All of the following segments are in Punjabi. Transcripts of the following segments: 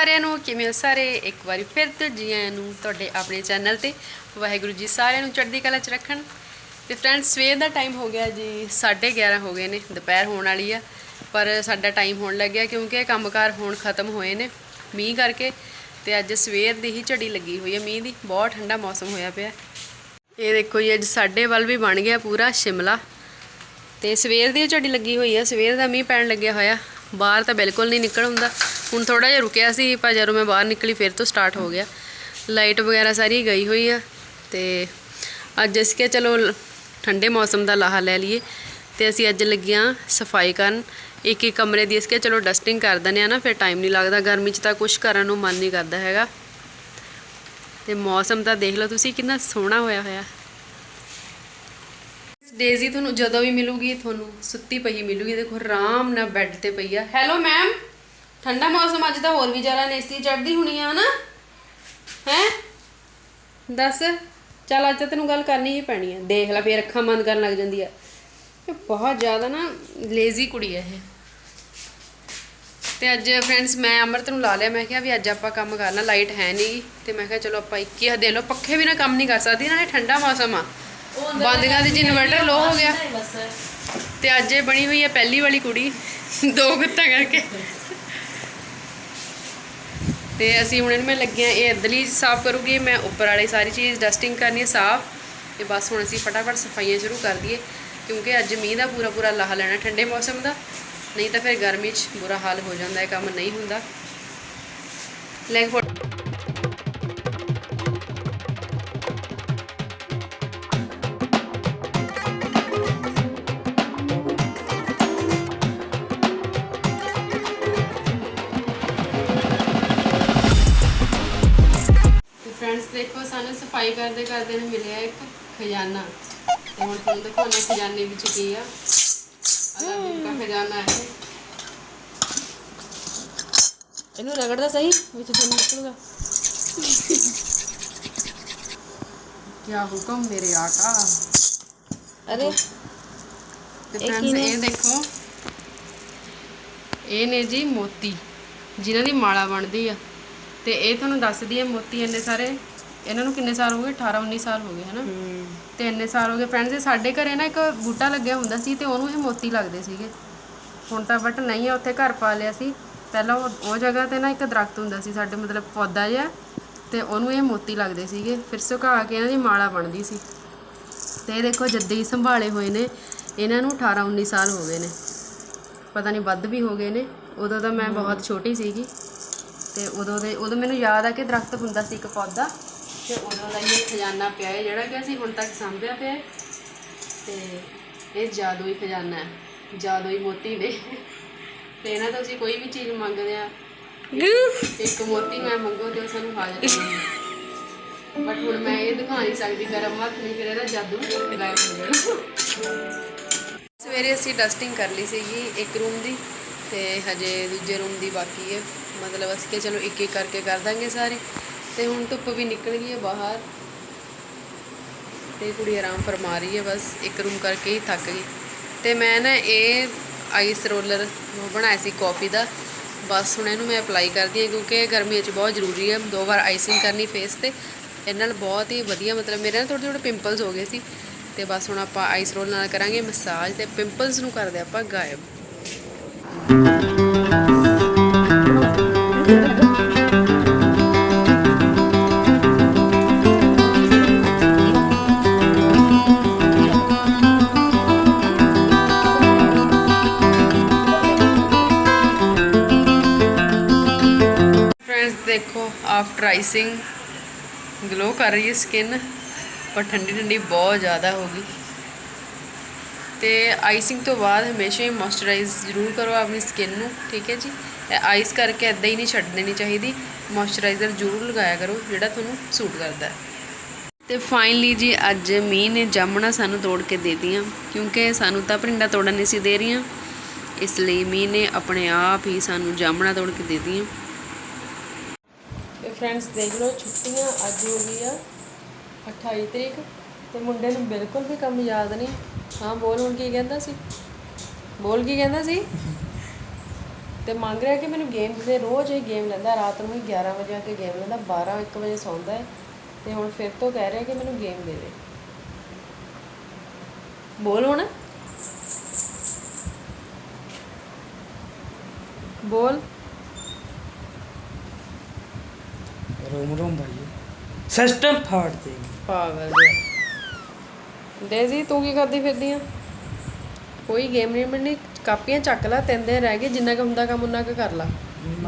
ਸਾਰਿਆਂ ਨੂੰ, ਕਿਵੇਂ ਹੋ ਸਾਰੇ? ਇੱਕ ਵਾਰੀ ਫਿਰ ਤੋਂ ਜੀ ਆਇਆਂ ਨੂੰ ਤੁਹਾਡੇ ਆਪਣੇ ਚੈਨਲ ਤੇ ਵਾਹਿਗੁਰੂ ਜੀ ਸਾਰਿਆਂ ਨੂੰ ਚੜ੍ਹਦੀ ਕਲਾ 'ਚ ਰੱਖਣ। ਤੇ ਫਰੈਂਡਸ ਸਵੇਰ ਦਾ ਟਾਈਮ ਹੋ ਗਿਆ ਜੀ 11:30 ਹੋ ਗਏ ਨੇ, ਦੁਪਹਿਰ ਹੋਣ ਵਾਲੀ ਆ। ਪਰ ਸਾਡਾ ਟਾਈਮ ਹੋਣ ਲੱਗਿਆ ਕਿਉਂਕਿ ਕੰਮਕਾਰ ਹੁਣ ਖਤਮ ਹੋਏ ਨੇ ਮੀਂਹ ਕਰਕੇ। ਤੇ ਅੱਜ ਸਵੇਰ ਦੀ ਹੀ ਝੜੀ ਲੱਗੀ ਹੋਈ ਹੈ ਮੀਂਹ ਦੀ, ਬਹੁਤ ਠੰਡਾ ਮੌਸਮ ਹੋਇਆ ਪਿਆ। ਇਹ ਦੇਖੋ ਜੀ, ਅੱਜ ਸਾਡੇ ਵੱਲ ਵੀ ਬਣ ਗਿਆ ਪੂਰਾ ਸ਼ਿਮਲਾ। ਤੇ ਸਵੇਰ ਦੀ ਝੜੀ ਲੱਗੀ ਹੋਈ ਹੈ ਸਵੇਰ ਦਾ ਮੀਂਹ ਪੈਣ ਲੱਗਿਆ ਹੋਇਆ। ਬਾਹਰ ਤਾਂ ਬਿਲਕੁਲ ਨਹੀਂ ਨਿਕਲ ਹੁੰਦਾ। ਹੁਣ ਥੋੜਾ ਜਿਹਾ ਰੁਕਿਆ ਸੀ, ਪਰ ਜਦੋਂ ਮੈਂ ਬਾਹਰ ਨਿਕਲੀ ਫਿਰ ਤੋਂ ਸਟਾਰਟ ਹੋ ਗਿਆ। ਲਾਈਟ ਵਗੈਰਾ ਸਾਰੀ ਗਈ ਹੋਈ ਆ ਤੇ ਅੱਜ ਅਸੀਂ ਕਿ ਚਲੋ ਠੰਡੇ ਮੌਸਮ ਦਾ ਲਾਹਾ ਲੈ ਲਈਏ। ਤੇ ਅਸੀਂ ਅੱਜ ਲੱਗੀਆਂ ਸਫ਼ਾਈ ਕਰਨ। ਇੱਕ ਇੱਕ ਕਮਰੇ ਦੀ ਅਸੀਂ ਚਲੋ ਡਸਟਿੰਗ ਕਰ ਦਿੰਦੇ ਆ ਨਾ, ਫਿਰ ਟਾਈਮ ਨਹੀਂ ਲੱਗਦਾ। ਗਰਮੀ 'ਚ ਤਾਂ ਕੁਝ ਕਰਨ ਨੂੰ ਮਨ ਨਹੀਂ ਕਰਦਾ ਹੈਗਾ। ਤੇ ਮੌਸਮ ਤਾਂ ਦੇਖ ਲਓ ਤੁਸੀਂ ਕਿੰਨਾ ਸੋਹਣਾ ਹੋਇਆ ਹੋਇਆ। ਡੇਜ਼ੀ ਤੁਹਾਨੂੰ ਜਦੋਂ ਵੀ ਮਿਲੂਗੀ, ਤੁਹਾਨੂੰ ਸੁੱਤੀ ਪਈ ਮਿਲੂਗੀ। ਦੇਖੋ, ਆਰਾਮ ਨਾਲ ਬੈੱਡ ਤੇ ਪਈ ਆ। ਹੈਲੋ ਮੈਮ ਠੰਡਾ ਮੌਸਮ ਅੱਜ ਤਾਂ ਹੋਰ ਵੀ ਜ਼ਿਆਦਾ ਨੇਸੀ ਚੜਦੀ ਹੋਣੀ ਆ ਨਾ ਹੈ? ਦੱਸ, ਚੱਲ ਅੱਜ ਤਾਂ ਤੈਨੂੰ ਗੱਲ ਕਰਨੀ ਹੀ ਪੈਣੀ ਆ। ਦੇਖ ਲੈ, ਫੇਰ ਅੱਖਾਂ ਬੰਦ ਕਰਨ ਲੱਗ ਜਾਂਦੀ ਆ। ਇਹ ਬਹੁਤ ਜ਼ਿਆਦਾ ਨਾ ਲੇਜ਼ੀ ਕੁੜੀ ਆ ਇਹ। ਤੇ ਅੱਜ ਫਰੈਂਡਸ ਮੈਂ ਅਮਰਤ ਨੂੰ ਲਾ ਲਿਆ। ਮੈਂ ਕਿਹਾ ਵੀ ਅੱਜ ਆਪਾਂ ਕੰਮ ਕਰਨਾ ਲਾਈਟ ਹੈ ਨਹੀਂ ਤੇ ਮੈਂ ਕਿਹਾ ਚਲੋ ਆਪਾਂ ਇੱਕ ਹੀ ਦੇ ਲਓ। ਪੱਖੇ ਵੀ ਨਾ ਕੰਮ ਨਹੀਂ ਕਰ ਸਕਦੀ ਨਾਲੇ ਠੰਡਾ ਮੌਸਮ ਆ। ਬੰਦ ਕਰ ਦੀ ਇਨਵਰਟਰ ਲੋ ਹੋ ਗਿਆ। ਤੇ ਅੱਜ ਇਹ ਬਣੀ ਹੋਈ ਹੈ ਪਹਿਲੀ ਵਾਲੀ ਕੁੜੀ ਦੋ ਗੁੱਤਾਂ ਕਰਕੇ। ਤੇ ਅਸੀਂ ਹੁਣ ਇਹਨੂੰ ਲੱਗੇ ਆ ਇਹ ਅੰਦਰਲੀ ਸਾਫ਼ ਕਰੂਗੀ ਮੈਂ ਉੱਪਰ ਵਾਲੀ ਸਾਰੀ ਚੀਜ਼ ਡਸਟਿੰਗ ਕਰਨੀ ਹੈ ਸਾਫ਼। ਤੇ ਬਸ ਹੁਣ ਅਸੀਂ ਫਟਾਫਟ ਸਫਾਈਆਂ ਸ਼ੁਰੂ ਕਰ ਦਈਏ ਕਿਉਂਕਿ ਅੱਜ ਮੀਂਹ ਦਾ ਪੂਰਾ ਪੂਰਾ ਲਾਹਾ ਲੈਣਾ ਠੰਡੇ ਮੌਸਮ ਦਾ। ਨਹੀਂ ਤਾਂ ਫਿਰ ਗਰਮੀ 'ਚ ਬੁਰਾ ਹਾਲ ਹੋ ਜਾਂਦਾ ਹੈ ਕੰਮ ਨਹੀਂ ਹੁੰਦਾ। ਲੈ ਕੇ ਫੋਟ- ਸਫ਼ਾਈ ਕਰਦੇ ਕਰਦੇ ਨੂੰ ਮਿਲਿਆ ਇੱਕ ਖਜ਼ਾਨਾ। ਤੇ ਹੁਣ ਤੁਹਾਨੂੰ ਦਿਖਾਉਣਾ ਖਜ਼ਾਨੇ ਵਿੱਚ ਕੀ ਆ। ਅਲਾਦੀਨ ਦਾ ਖਜ਼ਾਨਾ ਹੈ। ਇਹਨੂੰ ਰਗੜਦਾ ਸਹੀ ਵਿੱਚ ਦਿਨ ਨਿਕਲੂਗਾ। ਕੀ ਹੁਕਮ ਮੇਰੇ ਆਕਾ? ਅਰੇ ਤੇ ਫਰੈਂਡਸ? ਇਹ ਦੇਖੋ। ਇਹ ਨੇ ਜੀ ਮੋਤੀ ਜਿਨ੍ਹਾਂ ਦੀ ਮਾਲਾ ਬਣਦੀ ਆ। ਤੇ ਇਹ ਤੁਹਾਨੂੰ ਦੱਸਦੀ ਹੈ ਮੋਤੀ ਇੰਨੇ ਸਾਰੇ। ਇਹਨਾਂ ਨੂੰ ਕਿੰਨੇ ਸਾਲ ਹੋ ਗਏ? 18 19 ਸਾਲ ਹੋ ਗਏ ਹਨਾ? ਤੇ ਇੰਨੇ ਸਾਲ ਹੋ ਗਏ। ਫਰੈਂਡਸ ਇਹ ਸਾਡੇ ਘਰੇ ਨਾ ਇੱਕ ਬੂਟਾ ਲੱਗਿਆ ਹੁੰਦਾ ਸੀ ਤੇ ਉਹਨੂੰ ਇਹ ਮੋਤੀ ਲੱਗਦੇ ਸੀਗੇ। ਹੁਣ ਤਾਂ ਬਟ ਨਹੀਂ ਆ ਉੱਥੇ ਘਰ ਪਾ ਲਿਆ ਸੀ। ਪਹਿਲਾਂ ਉਹ ਉਹ ਜਗ੍ਹਾ ਤੇ ਨਾ ਇੱਕ ਦਰਖਤ ਹੁੰਦਾ ਸੀ ਸਾਡੇ ਮਤਲਬ ਪੌਦਾ ਜਿਹਾ। ਤੇ ਉਹਨੂੰ ਇਹ ਮੋਤੀ ਲੱਗਦੇ ਸੀਗੇ। ਫਿਰ ਸੁਕਾ ਕੇ ਇਹਨਾਂ ਦੀ ਮਾਲਾ ਬਣਦੀ ਸੀ। ਤੇ ਇਹ ਦੇਖੋ ਜੱਦੇ ਹੀ ਸੰਭਾਲੇ ਹੋਏ ਨੇ। ਇਹਨਾਂ ਨੂੰ 18 19 ਸਾਲ ਹੋ ਗਏ ਨੇ। ਪਤਾ ਨਹੀਂ ਵੱਧ ਵੀ ਹੋ ਗਏ ਨੇ। ਉਦੋਂ ਤਾਂ ਮੈਂ ਬਹੁਤ ਛੋਟੀ ਸੀਗੀ। ਤੇ ਉਦੋਂ ਦੇ ਉਦੋਂ ਮੈਨੂੰ ਯਾਦ ਆ ਕਿ ਦਰਖਤ ਹੁੰਦਾ ਸੀ ਇੱਕ ਪੌਦਾ। ਤੇ ਉਦੋਂ ਦਾ ਹੀ ਇਹ ਖਜ਼ਾਨਾ ਪਿਆ ਹੈ, ਜਿਹੜਾ ਕਿ ਅਸੀਂ ਹੁਣ ਤੱਕ ਸਾਂਭਿਆ ਪਿਆ ਹੈ। ਤੇ ਇਹ ਜਾਦੂਈ ਖਜ਼ਾਨਾ ਹੈ ਜਾਦੂਈ ਮੋਤੀ ਨੇ। ਤੇ ਇਹਨਾਂ ਤੋਂ ਅਸੀਂ ਕੋਈ ਵੀ ਚੀਜ਼ ਮੰਗਦੇ ਆ ਇੱਕ ਮੋਤੀ ਮੈਂ ਮੰਗੋ ਤੇ ਉਹ ਸਾਨੂੰ ਹਾਜ਼ਰ ਕਰਨਗੇ ਬਟ ਹੁਣ ਮੈਂ ਇਹ ਦਿਖਾ ਨਹੀਂ ਸਕਦੀ, ਗਰਮ ਹੱਥ ਨਹੀਂ, ਫਿਰ ਇਹਦਾ ਜਾਦੂ ਗਾਇਬ ਹੋ? ਜਾਣਾ ਸਵੇਰੇ ਅਸੀਂ ਡਸਟਿੰਗ ਕਰ ਲਈ ਸੀਗੀ ਇੱਕ ਰੂਮ ਦੀ, ਤੇ ਹਜੇ ਦੂਜੇ ਰੂਮ ਦੀ ਬਾਕੀ ਹੈ। ਮਤਲਬ ਅਸੀਂ ਕਿ ਚਲੋ ਇੱਕ ਇੱਕ ਕਰਕੇ ਕਰ ਦਾਂਗੇ ਸਾਰੇ। ਤੇ ਹੁਣ ਧੁੱਪ ਵੀ ਨਿਕਲ ਗਈ ਹੈ ਬਾਹਰ। ਤੇ ਕੁੜੀ ਆਰਾਮ ਫਰਮਾ ਰਹੀ ਹੈ, ਬਸ ਇੱਕ ਰੂਮ ਕਰਕੇ ਹੀ ਥੱਕ ਗਈ। ਤੇ ਮੈਂ ਨਾ ਇਹ ਆਈਸ ਰੋਲਰ ਬਣਾਇਆ ਸੀ ਕਾਫੀ ਦਾ। ਬਸ ਹੁਣ ਇਹਨੂੰ ਮੈਂ ਅਪਲਾਈ ਕਰਦੀ ਹਾਂ ਕਿਉਂਕਿ ਗਰਮੀਆਂ 'ਚ ਬਹੁਤ ਜ਼ਰੂਰੀ ਹੈ। ਦੋ ਵਾਰ ਆਈਸਿੰਗ ਕਰਨੀ ਫੇਸ ਤੇ। ਇਹਦੇ ਨਾਲ ਬਹੁਤ ਹੀ ਵਧੀਆ ਮਤਲਬ ਮੇਰੇ ਨਾ ਥੋੜੇ ਥੋੜੇ ਪਿੰਪਲਸ ਹੋ ਗਏ ਸੀ। ਤੇ ਬਸ ਹੁਣ ਆਪਾਂ ਆਈਸ ਰੋਲ ਨਾਲ ਕਰਾਂਗੇ ਮਸਾਜ ਤੇ ਪਿੰਪਲਸ ਨੂੰ ਕਰਦੇ ਆਪਾਂ ਗਾਇਬ। ਦੇਖੋ ਆਫਟਰ ਆਈਸਿੰਗ ਗਲੋ ਕਰ ਰਹੀ ਹੈ ਸਕਿਨ ਪਰ ਠੰਡੀ ਠੰਡੀ ਬਹੁਤ ਜ਼ਿਆਦਾ ਹੋ ਗਈ। ਤੇ ਆਈਸਿੰਗ ਤੋਂ ਬਾਅਦ ਹਮੇਸ਼ਾ ਹੀ ਮੋਇਸਚਰਾਈਜ਼ ਜ਼ਰੂਰ ਕਰੋ ਆਪਣੀ ਸਕਿਨ ਨੂੰ, ਠੀਕ ਹੈ ਜੀ? ਆਈਸ ਕਰਕੇ ਇਦਾਂ ਹੀ ਨਹੀਂ ਛੱਡ ਦੇਣੀ ਚਾਹੀਦੀ। ਮੋਇਸਚਰਾਈਜ਼ਰ ਜ਼ਰੂਰ ਲਗਾਇਆ ਕਰੋ, ਜਿਹੜਾ ਤੁਹਾਨੂੰ ਸੂਟ ਕਰਦਾ ਹੈ। ਤੇ ਫਾਈਨਲੀ ਜੀ, ਅੱਜ ਮੀਂਹ ਨੇ ਜਾਮਣਾ ਸਾਨੂੰ ਤੋੜ ਕੇ ਦੇ ਦੀਆਂ ਕਿਉਂਕਿ ਸਾਨੂੰ ਤਾਂ ਭਰਿੰਡਾ ਤੋੜਨ ਨਹੀਂ ਸੀ ਦੇ ਰਹੀਆਂ। ਇਸ ਲਈ ਮੀਂਹ ਨੇ ਆਪਣੇ ਆਪ ਹੀ ਸਾਨੂੰ ਜਾਮਣਾ ਤੋੜ ਕੇ ਦੇ ਦੀਆਂ ਫਰੈਂਡਸ ਦੇਖ ਲਓ, ਛੁੱਟੀਆਂ ਅੱਜ ਹੋ ਗਈ ਆ 28 ਤਰੀਕ ਤੇ ਮੁੰਡੇ ਨੂੰ ਬਿਲਕੁਲ ਵੀ ਕੰਮ ਯਾਦ ਨਹੀਂ। ਹਾਂ, ਬੋਲ ਹੁਣ ਕੀ ਕਹਿੰਦਾ ਸੀ? ਬੋਲ ਕੀ ਕਹਿੰਦਾ ਸੀ? ਤੇ ਮੰਗ ਰਿਹਾ ਕਿ ਮੈਨੂੰ ਗੇਮ ਦੇ ਰੋਜ਼ ਇਹ ਗੇਮ ਲੈਂਦਾ, ਰਾਤ ਨੂੰ ਹੀ 11 ਵਜੇ ਆ ਕੇ ਗੇਮ ਲੈਂਦਾ 12 1 ਵਜੇ ਸੌਂਦਾ ਹੈ ਤੇ ਹੁਣ ਫਿਰ ਤੋਂ ਕਹਿ ਰਿਹਾ ਕਿ ਮੈਨੂੰ ਗੇਮ ਦੇ ਦੇ। ਬੋਲ ਹੁਣ। ਬੋਲ। रोम रोम भाई सिस्टम फाड़ देंगे ਪਾਗਲ ਜਿਹਾ ਡੇਜ਼ੀ ਤੂੰ ਕੀ ਕਰਦੀ ਫਿਰਦੀ ਆ ਕੋਈ ਗੇਮ ਨਹੀਂ ਮਿਲਣੀ ਕਾਪੀਆਂ ਚੱਕ ਲੈ ਤਿੰਨ ਦਿਨ ਰਹਿ ਗਏ ਜਿੰਨਾ ਕੁ ਹੁੰਦਾ ਕੰਮ ਉਨਾ ਕੁ ਕਰ ਲਾ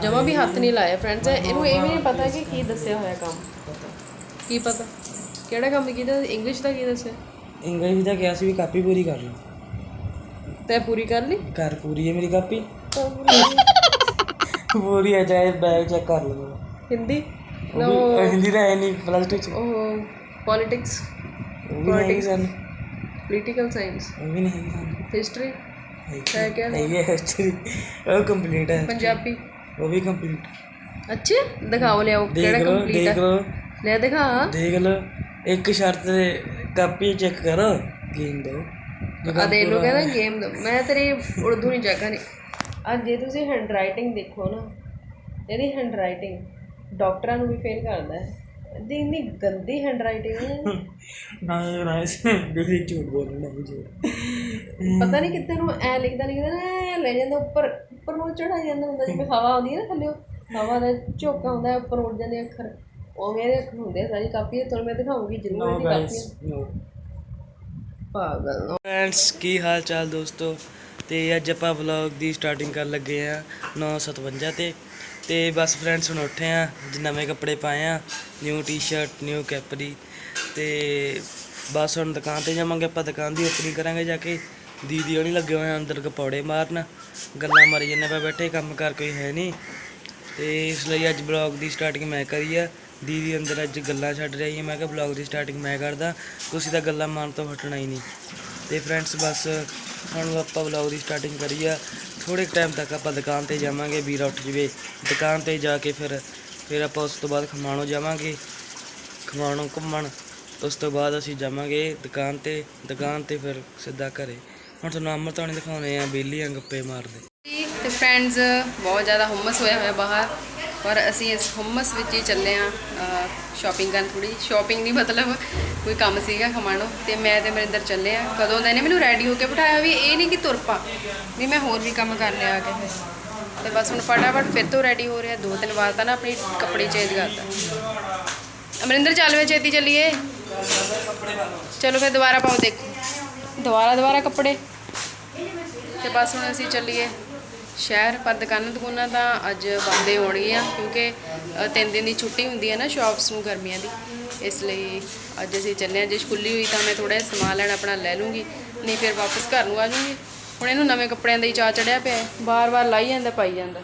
ਜਮਾ ਵੀ ਹੱਥ ਨਹੀਂ ਲਾਇਆ ਫਰੈਂਡਸ ਇਹਨੂੰ ਇਹ ਵੀ ਨਹੀਂ ਪਤਾ ਕਿ ਕੀ ਦੱਸਿਆ ਹੋਇਆ ਕੰਮ ਕੀ ਪਤਾ ਕਿਹੜਾ ਕੰਮ ਕੀ ਦੱਸਿਆ ਇੰਗਲਿਸ਼ ਦਾ ਕੀ ਦੱਸਿਆ इंग्लिश ਦਾ ਕਿਹਾ ਸੀ ਵੀ ਕਾਪੀ ਪੂਰੀ ਕਰ ਲਓ ਤੈ ਪੂਰੀ ਕਰ ਲਈ ਕਰ ਪੂਰੀ ਹੈ ਮੇਰੀ ਕਾਪੀ ਪੂਰੀ ਹੈ ਚਾਹੇ ਬੈਗ ਚੈੱਕ ਕਰ ਲਓ ਮੇਰਾ। ਹਿੰਦੀ ਉਹ ਹਿੰਦੀ ਦਾ ਹੈ ਨਹੀਂ ਪਲੱਸ 2 ਚ। ਉਹ ਪੋਲਿਟਿਕਸ ਹੈਗੀ ਸਾਨੂੰ। ਪੋਲੀਟੀਕਲ ਸਾਇੰਸ ਉਹ ਵੀ ਨਹੀਂ ਹਿਸਟਰੀ ਹੈ ਕਿਆ? ਹੈ history। ਉਹ ਕੰਪਲੀਟ ਹੈ ਪੰਜਾਬੀ। ਉਹ ਵੀ ਕੰਪਲੀਟ ਅੱਛਾ ਦਿਖਾਓ ਲਿਆਓ ਕਿਹੜਾ ਦੇਖ ਕੰਪਲੀਟ ਦੇਖ ਹੈ ਲਓ। ਲੈ ਦਿਖਾ। ਦੇਖ ਲਓ ਇੱਕ ਸ਼ਰਤ ਤੇ ਕਾਪੀ ਚੈੱਕ ਕਰੋ ਗੇਮ ਦੋ। ਆ ਦੇ ਲੋ ਕਹਿੰਦਾ ਗੇਮ ਦੋ। ਮੈਂ ਤੇਰੀ ਉਰਦੂ ਨਹੀਂ ਜਗ੍ਹਾ ਨਹੀਂ ਅੱਜ ਜੇ ਤੁਸੀਂ ਹੈਂਡਰਾਈਟਿੰਗ ਦੇਖੋ ਨਾ ਇਹਦੀ ਹੈਂਡਰਾਈਟਿੰਗ ਡਾਕਟਰਾਂ ਨੂੰ ਵੀ ਫੇਲ ਕਰਦਾ ਹੈ। ਇਹਦੀ ਇੰਨੀ ਗੰਦੀ ਹੈਂਡਰਾਈਟਿੰਗ ਹੈ। ਨਾ ਨਾ ਇਸ ਦੂਸਰੀ ਝੂਠ ਬੋਲਣਾ ਝੂਠ ਪਤਾ ਨਹੀਂ ਕਿੱਥੇ ਨੂੰ ਐ ਲਿਖਦਾ ਲਿਖਦਾ ਨਾ ਲੈ ਜਾਂਦਾ ਉੱਪਰ ਉੱਪਰ ਨੂੰ ਚੜਾ ਜਾਂਦਾ ਹੁੰਦਾ ਜਿਵੇਂ ਹਵਾ ਆਉਂਦੀ ਹੈ ਨਾ ਥੱਲੇ। ਹਵਾ ਦਾ ਝੋਕਾ ਹੁੰਦਾ ਉੱਪਰ ਉੱਡ ਜਾਂਦੇ ਅੱਖਰ। ਉਹ ਮੇਰੇ ਅੱਖਰ ਹੁੰਦੇ ਸਾਰੀ ਕਾਪੀ ਤੁਹਾਨੂੰ ਮੈਂ ਦਿਖਾਉਂਗੀ ਜ਼ਰੂਰ ਗਾਇਸ ਕਾਪੀ ਪਾਗਲ ਫਰੈਂਡਸ ਕੀ ਹਾਲ ਚਾਲ ਦੋਸਤੋ? ਤੇ ਅੱਜ ਆਪਾਂ ਵਲੌਗ ਦੀ ਸਟਾਰਟਿੰਗ ਕਰਨ ਲੱਗੇ ਆ 957 ਤੇ। ਤੇ ਬਸ ਫਰੈਂਡਸ ਹੁਣ ਉੱਠੇ ਆ ਨਵੇਂ ਕੱਪੜੇ ਪਾਏ ਆ ਨਿਊ ਟੀ-ਸ਼ਰਟ ਨਿਊ ਕੈਪਰੀ ਤੇ ਬਸ ਹੁਣ ਦੁਕਾਨ ਤੇ ਜਾਵਾਂਗੇ, ਆਪਾਂ ਦੁਕਾਨ ਦੀ ਓਪਨਿੰਗ ਕਰਾਂਗੇ ਜਾ ਕੇ। ਦੀਦੀ ਹੋਣੀ ਲੱਗੇ ਹੋਏ ਅੰਦਰ ਕਪੌੜੇ ਮਾਰਨ, ਗੱਲਾਂ ਮਾਰੀ ਜੰਨੇ ਪਾ ਬੈਠੇ, ਕੰਮ ਕਰ ਕੋਈ ਹੈ ਨਹੀਂ। ਤੇ ਇਸ ਲਈ ਅੱਜ ਬਲੌਗ ਦੀ ਸਟਾਰਟਿੰਗ ਮੈਂ ਕਰੀ ਆ। ਦੀਦੀ ਅੰਦਰ ਅੱਜ ਗੱਲਾਂ ਛੱਡ ਰਹੀ ਹੈ, ਮੈਂ ਕਿਹਾ ਬਲੌਗ ਦੀ ਸਟਾਰਟਿੰਗ ਮੈਂ ਕਰਦਾ, ਤੁਸੀਂ ਤਾਂ ਗੱਲਾਂ ਮਾਰਨ ਤੋਂ ਹਟਣਾ ਹੀ ਨਹੀਂ। ਤੇ ਫਰੈਂਡਸ ਬਸ ਹੁਣ ਆਪਾਂ ਵਲੌਗ ਦੀ ਸਟਾਰਟਿੰਗ ਕਰੀ ਆ। ਥੋੜੇ ਟਾਈਮ ਤੱਕ ਆਪਾਂ ਦੁਕਾਨ ਤੇ ਜਾਵਾਂਗੇ, ਵੀਰਾ ਉੱਠ ਜਵੇ। ਦੁਕਾਨ ਤੇ ਜਾ ਕੇ ਫਿਰ ਫਿਰ ਆਪਾਂ ਉਸ ਤੋਂ ਬਾਅਦ ਖਮਾਣੋ ਜਾਵਾਂਗੇ। ਖਮਾਣੋ ਘੁੰਮਣ। ਉਸ ਤੋਂ ਬਾਅਦ ਅਸੀਂ ਜਾਵਾਂਗੇ ਦੁਕਾਨ ਤੇ। ਦੁਕਾਨ ਤੇ ਫਿਰ ਸਿੱਧਾ ਘਰੇ। ਹੁਣ ਤੁਹਾਨੂੰ ਅੰਮ੍ਰਿਤਾਣੀ ਦਿਖਾਉਣੇ ਆ ਬੇਲੀਆਂ ਗੱਪੇ ਮਾਰਦੇ। ਤੇ ਫਰੈਂਡਸ ਬਹੁਤ ਜ਼ਿਆਦਾ ਹੁਮਸ ਹੋਇਆ ਹੋਇਆ ਬਾਹਰ। ਪਰ ਅਸੀਂ ਇਸ ਹੁਮਸ ਵਿੱਚ ਹੀ ਚੱਲੇ ਆ ਸ਼ਾਪਿੰਗ ਕਰਨ ਥੋੜੀ ਸ਼ਾਪਿੰਗ ਨਹੀਂ ਮਤਲਬ ਕੋਈ ਕੰਮ ਸੀਗਾ ਖਮਾਣੋ ਤੇ ਮੈਂ ਤੇ ਮਰਿੰਦਰ ਚੱਲੇ ਆ। ਕਦੋਂ ਦਾ ਇਹਨੇ ਮੈਨੂੰ ਰੈਡੀ ਹੋ ਕੇ ਬਿਠਾਇਆ ਵੀ ਇਹ ਨਹੀਂ ਕਿ ਤੁਰ ਪਾ। ਵੀ ਮੈਂ ਹੋਰ ਵੀ ਕੰਮ ਕਰ ਲਿਆ ਆ ਕੇ। ਫਿਰ ਤੇ ਬਸ ਹੁਣ ਫਟਾਫਟ ਫਿਰ ਤੋਂ ਰੈਡੀ ਹੋ ਰਿਹਾ। ਦੋ ਤਿੰਨ ਵਾਰ ਤਾਂ ਨਾ ਆਪਣੀ ਕੱਪੜੇ ਚੇਂਜ ਕਰਤਾ। ਅਮਰਿੰਦਰ, ਚੱਲ ਵੇ ਛੇਤੀ ਚੱਲੀਏ। ਚਲੋ ਫਿਰ ਦੁਬਾਰਾ ਪਾਓ ਦੇਖੋ। ਦੁਬਾਰਾ ਦੁਬਾਰਾ ਕੱਪੜੇ। ਤੇ ਬਸ ਹੁਣ ਅਸੀਂ ਚੱਲੀਏ। ਸ਼ਹਿਰ ਪਰ ਦੁਕਾਨਾਂ ਦੁਕਾਨਾਂ ਤਾਂ ਅੱਜ ਬੰਦੇ ਹੋਣਗੀਆਂ ਕਿਉਂਕਿ ਅ, ਤਿੰਨ ਦਿਨ ਦੀ ਛੁੱਟੀ ਹੁੰਦੀ ਹੈ ਨਾ ਸ਼ਾਪਸ ਨੂੰ ਗਰਮੀਆਂ ਦੀ। ਇਸ ਲਈ ਅੱਜ ਅਸੀਂ ਚੱਲੇ ਹਾਂ ਜੇ ਖੁੱਲੀ ਹੋਈ ਤਾਂ ਮੈਂ ਥੋੜਾ ਜਿਹਾ ਸਮਾਨ ਲੈਣਾ ਆਪਣਾ ਲੈ ਲੂੰਗੀ ਨਹੀਂ ਫਿਰ ਵਾਪਸ ਘਰ ਨੂੰ ਆ ਜੂੰਗੀ ਹੁਣ ਇਹਨੂੰ ਨਵੇਂ ਕੱਪੜਿਆਂ ਦਾ ਹੀ ਚਾਅ ਚੜਿਆ ਪਿਆ ਹੈ ਬਾਰ-ਬਾਰ ਲਾਈ ਜਾਂਦਾ ਪਾਈ ਜਾਂਦਾ।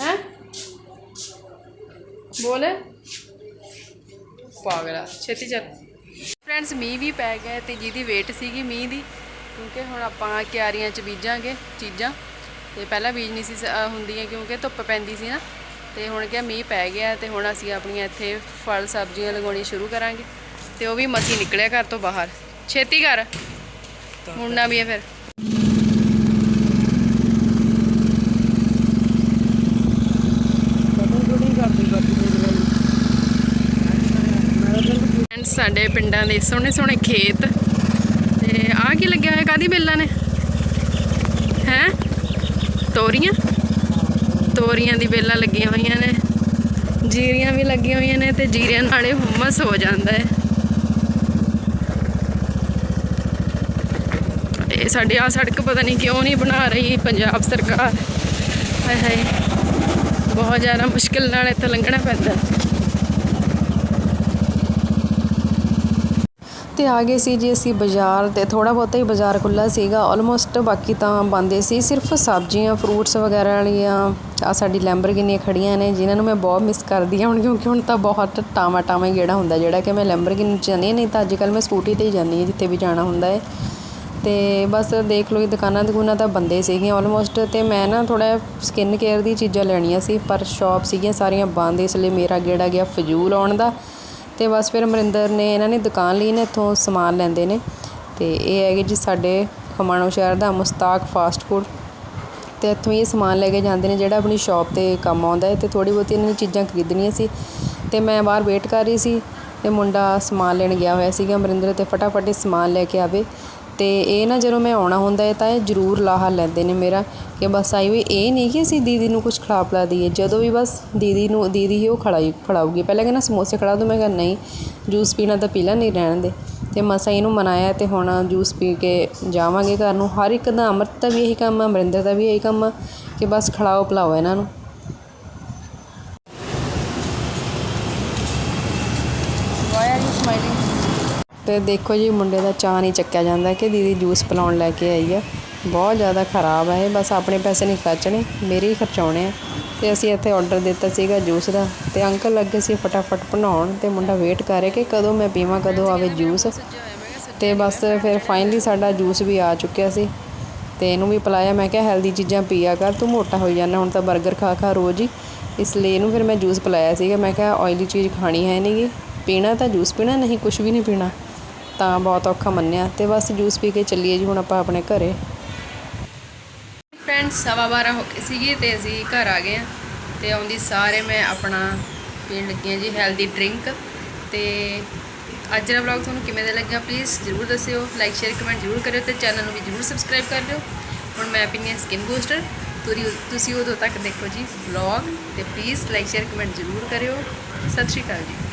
ਹੈ? ਬੋਲ। ਪਾਗਲਾ ਛੇਤੀ ਚੱਲ। ਫਰੈਂਡਸ ਮੀਂਹ ਵੀ ਪੈ ਗਿਆ ਤੇ ਜਿਹਦੀ ਵੇਟ ਸੀਗੀ ਮੀਂਹ ਦੀ ਕਿਉਂਕਿ ਹੁਣ ਆਪਾਂ ਕਿਆਰੀਆਂ 'ਚ ਬੀਜਾਂਗੇ ਚੀਜ਼ਾਂ। ਤੇ ਪਹਿਲਾਂ ਬੀਜ ਨਹੀਂ ਸੀ ਹੁੰਦੀਆਂ ਕਿਉਂਕਿ ਧੁੱਪ ਪੈਂਦੀ ਸੀ ਨਾ। ਤੇ ਹੁਣ ਕਿਹਾ ਮੀਂਹ ਪੈ ਗਿਆ ਤੇ ਹੁਣ ਅਸੀਂ ਆਪਣੀਆਂ ਇੱਥੇ ਫਲ ਸਬਜ਼ੀਆਂ ਲਗਾਉਣੀ ਸ਼ੁਰੂ ਕਰਾਂਗੇ। ਤੇ ਉਹ ਵੀ ਮਸੀ ਨਿਕਲਿਆ ਘਰ ਤੋਂ ਬਾਹਰ। ਛੇਤੀ ਕਰ। ਮੁੰਡਾ ਵੀ ਹੈ ਫਿਰ। ਸਾਡੇ ਪਿੰਡਾਂ ਦੇ ਸੋਹਣੇ ਸੋਹਣੇ ਖੇਤ। ਤੇ ਕੀ ਲੱਗਿਆ ਹੋਇਆ ਕਾਦੀ ਬੇਲਾਂ ਨੇ? ਹੈ? ਤੋਰੀਆਂ? ਤੋਰੀਆਂ ਦੀ ਬੇਲਾਂ ਲੱਗੀਆਂ ਹੋਈਆਂ ਨੇ। ਜੀਰੀਆਂ ਵੀ ਲੱਗੀਆਂ ਹੋਈਆਂ ਨੇ ਤੇ ਜੀਰੀਆਂ ਨਾਲੇ ਹੁਮਸ ਹੋ ਜਾਂਦਾ ਹੈ। ਇਹ ਸਾਡੀ ਆ ਸੜਕ ਪਤਾ ਨਹੀਂ ਕਿਉਂ ਨਹੀਂ ਬਣਾ ਰਹੀ ਪੰਜਾਬ ਸਰਕਾਰ। ਹਾਏ ਹਾਏ। ਬਹੁਤ ਜ਼ਿਆਦਾ ਮੁਸ਼ਕਿਲ ਨਾਲ ਇੱਥੇ ਲੰਘਣਾ ਪੈਂਦਾ। ਤੇ ਆ ਗਏ ਸੀ ਜੀ ਅਸੀਂ ਬਾਜ਼ਾਰ ਤੇ ਥੋੜਾ ਬਹੁਤਾ ਹੀ ਬਾਜ਼ਾਰ ਖੁੱਲਾ ਸੀਗਾ ਆਲਮੋਸਟ ਬਾਕੀ ਤਾਂ ਬੰਦੇ ਸੀ ਸਿਰਫ ਸਬਜ਼ੀਆਂ ਫਰੂਟਸ ਵਗੈਰਾ ਵਾਲੀਆਂ ਆ ਸਾਡੀ ਲੈਂਬਰਗਿਨੀਆਂ ਖੜੀਆਂ ਨੇ ਜਿਨ੍ਹਾਂ ਨੂੰ ਮੈਂ ਬਹੁਤ ਮਿਸ ਕਰਦੀ ਹਾਂ ਹੁਣ ਕਿਉਂਕਿ ਹੁਣ ਤਾਂ ਬਹੁਤ ਟਾਵਾ ਟਾਵਾ ਗੇੜਾ ਹੁੰਦਾ ਜਿਹੜਾ ਕਿ ਮੈਂ ਲੈਂਬਰਗਿਨੀ ਚ ਜਾਂਦੀ ਹਾਂ, ਨਹੀਂ ਤਾਂ ਅੱਜ ਕੱਲ ਮੈਂ ਸਕੂਟੀ ਤੇ ਹੀ ਜਾਂਦੀ ਹਾਂ ਜਿੱਥੇ ਵੀ ਜਾਣਾ ਹੁੰਦਾ ਹੈ ਤੇ ਬਸ ਦੇਖ ਲਓ ਇਹ ਦੁਕਾਨਾਂ ਦੁਕਾਨਾਂ ਤਾਂ ਬੰਦੇ ਸੀਗੇ ਆਲਮੋਸਟ ਤੇ ਮੈਂ ਨਾ ਥੋੜਾ ਸਕਿਨ ਕੇਅਰ ਦੀ ਚੀਜ਼ਾਂ ਲੈਣੀਆਂ ਸੀ ਪਰ ਸ਼ਾਪ ਸੀਗੀਆਂ ਸਾਰੀਆਂ ਬੰਦ ਇਸ ਲਈ ਮੇਰਾ ਗੇੜਾ ਗਿਆ ਫਜ਼ੂਲ ਆਉਣ ਦਾ। ਤੇ ਬਸ ਫਿਰ ਅਮਰਿੰਦਰ ਨੇ, ਇਹਨਾਂ ਨੇ ਦੁਕਾਨ ਲਈ ਨੇ, ਇੱਥੋਂ ਸਮਾਨ ਲੈਂਦੇ ਨੇ। ਤੇ ਇਹ ਹੈਗੇ ਜੀ ਸਾਡੇ ਖਮਾਣੋ ਸ਼ਹਿਰ ਦਾ ਮੁਸਤਾਕ ਫਾਸਟ ਫੂਡ। ਤੇ ਇੱਥੋਂ ਹੀ ਇਹ ਸਮਾਨ ਲੈ ਕੇ ਜਾਂਦੇ ਨੇ, ਜਿਹੜਾ ਆਪਣੀ ਸ਼ਾਪ ਤੇ ਕੰਮ ਆਉਂਦਾ ਹੈ। ਤੇ ਥੋੜੀ ਬਹੁਤੀ ਇਹਨਾਂ ਨੇ ਚੀਜ਼ਾਂ ਖਰੀਦਣੀਆਂ ਸੀ। ਤੇ ਮੈਂ ਬਾਹਰ ਵੇਟ ਕਰ ਰਹੀ ਸੀ, ਤੇ ਮੁੰਡਾ ਸਮਾਨ ਲੈਣ ਗਿਆ ਹੋਇਆ ਸੀਗਾ ਅਮਰਿੰਦਰ ਤੇ ਫਟਾਫਟ ਇਹ ਸਮਾਨ ਲੈ ਕੇ ਆਵੇ। ਅਤੇ ਇਹ ਨਾ ਜਦੋਂ ਮੈਂ ਆਉਣਾ ਹੁੰਦਾ ਹੈ ਤਾਂ ਇਹ ਜ਼ਰੂਰ ਲਾਹਾ ਲੈਂਦੇ ਨੇ ਮੇਰਾ ਕਿ ਬਸ ਆਈ ਵੀ ਇਹ ਨਹੀਂ ਕਿ ਅਸੀਂ ਦੀਦੀ ਨੂੰ ਕੁਛ ਖਿਲਾ ਪਿਲਾ ਦਈਏ, ਜਦੋਂ ਵੀ ਬਸ ਦੀਦੀ ਨੂੰ, ਦੀਦੀ ਹੀ ਉਹ ਖੜਾਈ ਖੜਾਊਗੀ ਪਹਿਲਾਂ ਕਹਿੰਦਾ ਸਮੋਸੇ ਖੜਾ ਦੂੰ, ਮੈਂ ਕਿਹਾ ਨਹੀਂ, ਜੂਸ ਪੀਣਾ ਤਾਂ ਪੀ ਲੈ ਨਹੀਂ ਰਹਿਣ ਦੇ। ਅਤੇ ਮਸਾਂ ਇਹਨੂੰ ਮਨਾਇਆ ਅਤੇ ਹੁਣ ਜੂਸ ਪੀ ਕੇ ਜਾਵਾਂਗੇ ਘਰ ਨੂੰ। ਹਰ ਇੱਕ ਦਾ ਅਮਰਤ ਦਾ ਵੀ ਇਹੀ ਕੰਮ ਆ, ਅਮਰਿੰਦਰ ਦਾ ਵੀ ਇਹੀ ਕੰਮ ਆ ਕਿ ਬਸ ਖਿਲਾਓ, ਪਿਲਾਓ ਇਹਨਾਂ ਨੂੰ। ਵਾਈ ਆਰ ਯੂ ਸਮਾਈਲਿੰਗ ਤੇ ਦੇਖੋ ਜੀ, ਮੁੰਡੇ ਦਾ ਚਾਹ ਨਹੀਂ ਚੱਕਿਆ ਜਾਂਦਾ ਕਿ ਦੀਦੀ ਜੂਸ ਪਿਲਾਉਣ ਲੈ ਕੇ ਆਈ ਆ। ਬਹੁਤ ਜ਼ਿਆਦਾ ਖਰਾਬ ਆ ਇਹ, ਬਸ ਆਪਣੇ ਪੈਸੇ ਨਹੀਂ ਖਰਚਣੇ, ਮੇਰੇ ਹੀ ਖਰਚਾਉਣੇ ਆ। ਤੇ ਅਸੀਂ ਇੱਥੇ ਆਰਡਰ ਦਿੱਤਾ ਸੀਗਾ ਜੂਸ ਦਾ ਤੇ ਅੰਕਲ ਲੱਗੇ ਸੀ ਫਟਾਫਟ ਬਣਾਉਣ ਤੇ ਮੁੰਡਾ ਵੇਟ ਕਰ ਰਿਹਾ ਕਿ ਕਦੋਂ ਮੈਂ ਪੀਵਾਂ, ਕਦੋਂ ਆਵੇ ਜੂਸ। ਤੇ ਬਸ ਫਿਰ ਫਾਈਨਲੀ ਸਾਡਾ ਜੂਸ ਵੀ ਆ ਚੁੱਕਿਆ ਸੀ। ਤੇ ਇਹਨੂੰ ਵੀ ਪਿਲਾਇਆ, ਮੈਂ ਕਿਹਾ ਹੈਲਦੀ ਚੀਜ਼ਾਂ ਪੀਆ ਕਰ, ਤੂੰ ਮੋਟਾ ਹੋਈ ਜਾਂਦਾ, ਹੁਣ ਤਾਂ 버ਗਰ ਖਾ ਖਾ ਰੋਜ਼ ਹੀ। ਇਸ ਲਈ ਇਹਨੂੰ ਫਿਰ ਮੈਂ ਜੂਸ ਪਿਲਾਇਆ ਸੀਗਾ, ਮੈਂ ਕਿਹਾ ਆਇਲੀ ਚੀਜ਼ ਖਾਣੀ ਹੈ ਨਹੀਂਗੀ ਪੀਣਾ ਤਾਂ ਜੂਸ ਪੀਣਾ, ਨਹੀਂ ਕੁਝ ਵੀ ਨਹੀਂ ਪੀਣਾ। ਤਾਂ ਬਹੁਤ ਔਖਾ ਮੰਨਿਆ ਤੇ ਬਸ ਜੂਸ ਪੀ ਕੇ ਚੱਲੀਏ ਜੀ ਹੁਣ ਆਪਾਂ ਆਪਣੇ ਘਰੇ। ਫਰੈਂਡਸ ਸਵਾ ਬਾਰਾਂ ਹੋ ਗਏ ਸੀਗੇ ਤੇ ਅਸੀਂ ਘਰ ਆ ਗਏ ਆ ਤੇ ਆਉਂਦੀ ਸਾਰੇ ਮੈਂ ਆਪਣਾ ਪੀਣ ਲੱਗੀ ਹਾਂ ਜੀ ਹੈਲਦੀ ਡਰਿੰਕ ਤੇ ਅੱਜ ਦਾ ਵਲੌਗ ਤੁਹਾਨੂੰ ਕਿਵੇਂ ਦਾ ਲੱਗਿਆ ਪਲੀਜ਼ ਜਰੂਰ ਦੱਸਿਓ ਲਾਈਕ ਸ਼ੇਅਰ ਕਮੈਂਟ ਜਰੂਰ ਕਰਿਓ ਤੇ ਚੈਨਲ ਨੂੰ ਵੀ ਜਰੂਰ ਸਬਸਕ੍ਰਾਈਬ ਕਰ ਲਿਓ। ਹੁਣ ਮੈਂ ਪੀਂਦੀ ਹਾਂ ਸਕਿਨ ਬੂਸਟਰ ਤੁਸੀਂ ਤੁਸੀਂ ਉਦੋਂ ਤੱਕ ਦੇਖੋ ਜੀ ਵਲੌਗ ਤੇ ਪਲੀਜ਼ ਲਾਈਕ ਸ਼ੇਅਰ ਕਮੈਂਟ ਜਰੂਰ ਕਰਿਓ। ਸਤਿ ਸ਼੍ਰੀ ਅਕਾਲ ਜੀ।